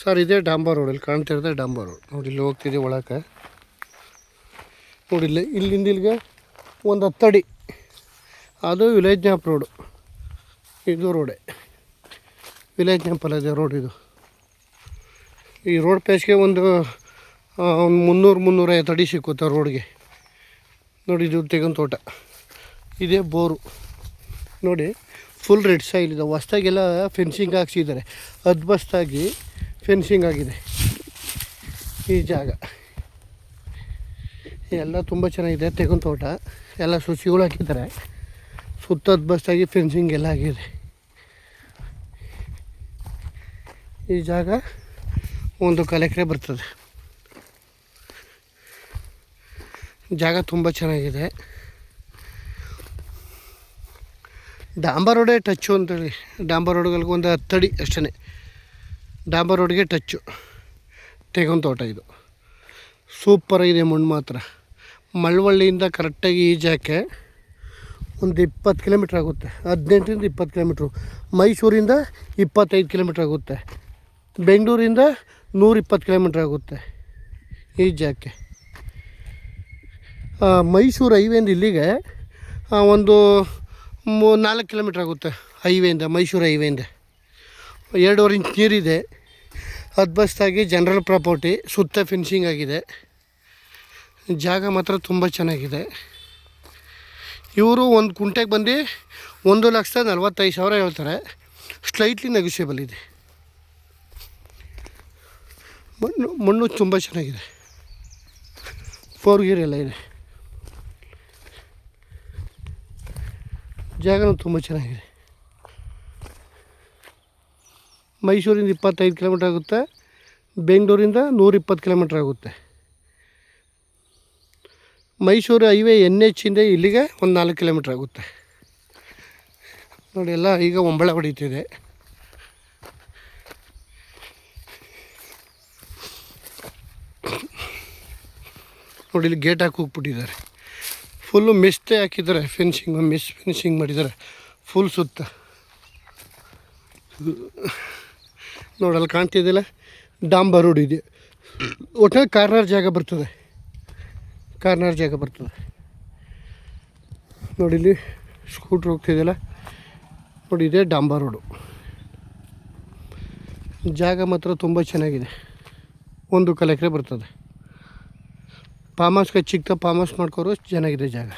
Sir, ಇದೇ ಡಾಂಬರ್ road, ಇಲ್ಲಿ ಕಾಣ್ತಿರೋದೇ ಡಾಂಬರ್ road. ನೋಡಿ, ಇಲ್ಲಿ ಹೋಗ್ತಿದೆ ಒಳಕ್ಕೆ. ನೋಡಿ, ಇಲ್ಲಿ ಇಲ್ಲಿಂದ ಇಲ್ಲಿಗೆ ಒಂದು ಹತ್ತಡಿ ಅದು ವಿಲೇಜ್ ನ್ಯಾಪ್ ರೋಡು. ಇದು ರೋಡೆ. ವಿಲೇಜ್ ನ್ಯಾಪಲ್ಲ ಇದೆ ರೋಡ್ ಇದು. ಈ ರೋಡ್ ಪೇಸ್ಗೆ ಒಂದು ಒಂದು ಮುನ್ನೂರು, ಮುನ್ನೂರೈವತ್ತು ಅಡಿ ಸಿಕ್ಕುತ್ತೆ ರೋಡ್ಗೆ. ನೋಡಿ, ಇದು ತೆಗೊಂಡು ತೋಟ. ಇದೇ ಬೋರು. ನೋಡಿ ಫುಲ್ ರೆಡ್ ಸೈಲ್ ಇದೆ. ಹೊಸ್ದಾಗೆಲ್ಲ ಫೆನ್ಸಿಂಗ್ ಹಾಕ್ಸಿದ್ದಾರೆ. ಅದ್ಬಸ್ತಾಗಿ ಫೆನ್ಸಿಂಗ್ ಆಗಿದೆ. ಈ ಜಾಗ. ಎಲ್ಲ ತುಂಬ ಚೆನ್ನಾಗಿದೆ. ತೆಗನ್ ತೋಟ. ಎಲ್ಲ ಸುಸಿಗಳು ಹಾಕಿದ್ದಾರೆ. ಸುತ್ತ ಬಸ್ಟಾಗಿ ಫೆನ್ಸಿಂಗ್ ಎಲ್ಲ ಆಗಿದೆ. ಈ ಜಾಗ ಒಂದು ಕಲೆಕ್ರೆ ಬರ್ತದೆ. ಜಾಗ ತುಂಬ ಚೆನ್ನಾಗಿದೆ. ಡಾಂಬರ್ ರೋಡೇ ಟಚ್ಚು ಅಂತೇಳಿ. ಡಾಂಬರ್ ರೋಡ್ಗಳಿಗೆ ಒಂದು ಹತ್ತಡಿ ಅಷ್ಟೇ ಡಾಂಬರ್ ರೋಡ್ಗೆ ಟಚ್ಚು. ತೆಗೊಂದು ತೋಟ ಇದು. ಸೂಪರಾಗಿದೆ ಮಣ್ಣು ಮಾತ್ರ. ಮಳವಳ್ಳಿಯಿಂದ ಕರೆಕ್ಟಾಗಿ ಈಜಾಕೆ ಒಂದು ಇಪ್ಪತ್ತು ಕಿಲೋಮೀಟ್ರ್ ಆಗುತ್ತೆ. ಹದಿನೆಂಟರಿಂದ ಇಪ್ಪತ್ತು ಕಿಲೋಮೀಟ್ರು. ಮೈಸೂರಿಂದ ಇಪ್ಪತ್ತೈದು ಕಿಲೋಮೀಟ್ರ್ ಆಗುತ್ತೆ. ಬೆಂಗಳೂರಿಂದ ನೂರಿಪ್ಪತ್ತು ಕಿಲೋಮೀಟ್ರ್ ಆಗುತ್ತೆ ಈ ಜಾಗಕ್ಕೆ ಆ, ಮೈಸೂರು ಹೈವೇಯಿಂದ ಇಲ್ಲಿಗೆ ಒಂದು ಮೂ ನಾಲ್ಕು ಕಿಲೋಮೀಟ್ರ್ ಆಗುತ್ತೆ ಹೈವೇಯಿಂದ ಮೈಸೂರು ಹೈವೇಯಿಂದ. ಎರಡೂವರೆ ಇಂಚ್ ನೀರಿದೆ. ಅದ್ಬಸ್ತಾಗಿ ಜನರಲ್ ಪ್ರಾಪರ್ಟಿ, ಸುತ್ತ ಫಿನಿಶಿಂಗ್ ಆಗಿದೆ. ಜಾಗ ಮಾತ್ರ ತುಂಬ ಚೆನ್ನಾಗಿದೆ. ಇವರು ಒಂದು ಕುಂಟೆಗೆ ಬಂದು ಒಂದು ಲಕ್ಷದ ನಲ್ವತ್ತೈದು ಸಾವಿರ ಹೇಳ್ತಾರೆ. ಸ್ಲೈಟ್ಲಿ ನೆಗೋಷಿಯಬಲ್ ಇದೆ. ಮಣ್ಣು ಮಣ್ಣು ತುಂಬ ಚೆನ್ನಾಗಿದೆ. ಫೋರ್ ಗೀರ್ ಎಲ್ಲ ಇದೆ. ಜಾಗನೂ ತುಂಬ ಚೆನ್ನಾಗಿದೆ. ಮೈಸೂರಿಂದ ಇಪ್ಪತ್ತೈದು ಕಿಲೋಮೀಟ್ರ್ ಆಗುತ್ತೆ. ಬೆಂಗಳೂರಿಂದ ನೂರಿಪ್ಪತ್ತು ಕಿಲೋಮೀಟ್ರ್ ಆಗುತ್ತೆ. ಮೈಸೂರು ಹೈವೇ ಎನ್ ಎಚ್ಚಿಂದ ಇಲ್ಲಿಗೆ ಒಂದು ನಾಲ್ಕು ಕಿಲೋಮೀಟ್ರ್ ಆಗುತ್ತೆ. ನೋಡಿ, ಎಲ್ಲ ಈಗ ಒಂಬಳೆ ಹೊಡಿತಿದೆ. ನೋಡಿ, ಇಲ್ಲಿ ಗೇಟ್ ಹಾಕಿ ಹೋಗ್ಬಿಟ್ಟಿದ್ದಾರೆ. ಫುಲ್ಲು ಮೆಸ್ತೆ ಹಾಕಿದ್ದಾರೆ. ಫೆನ್ಸಿಂಗ್ ಮೆಸ್ ಫಿನಿಶಿಂಗ್ ಮಾಡಿದ್ದಾರೆ. ಫುಲ್ ಸುತ್ತ. ನೋಡಲ್ಲಿ, ಕಾಣ್ತಿದ್ದಿಲ್ಲ. ಡಾಂಬರ್ ರೋಡ್ ಇದೆ. ಒಟ್ಟಿನಲ್ಲಿ ಕಾರ್ನರ್ ಜಾಗ ಬರ್ತದೆ. ಕಾರ್ನರ್ ಜಾಗ ಬರ್ತದೆ. ನೋಡಿ, ಇಲ್ಲಿ ಸ್ಕೂಟ್ರ್ ಹೋಗ್ತಿದೆಯಲ್ಲ? ನೋಡಿ, ಇದೆ ಡಾಂಬರ್ ರೋಡು. ಜಾಗ ಮಾತ್ರ ತುಂಬ ಚೆನ್ನಾಗಿದೆ. ಒಂದು ಕಲೆಕ್ರೆ ಬರ್ತದೆ. ಪಾಮಾಸ್ಗೆ ಚಿಕ್ಕ ಪಾಮಾಸ್ ಮಾಡ್ಕೋರು ಚೆನ್ನಾಗಿದೆ ಜಾಗ.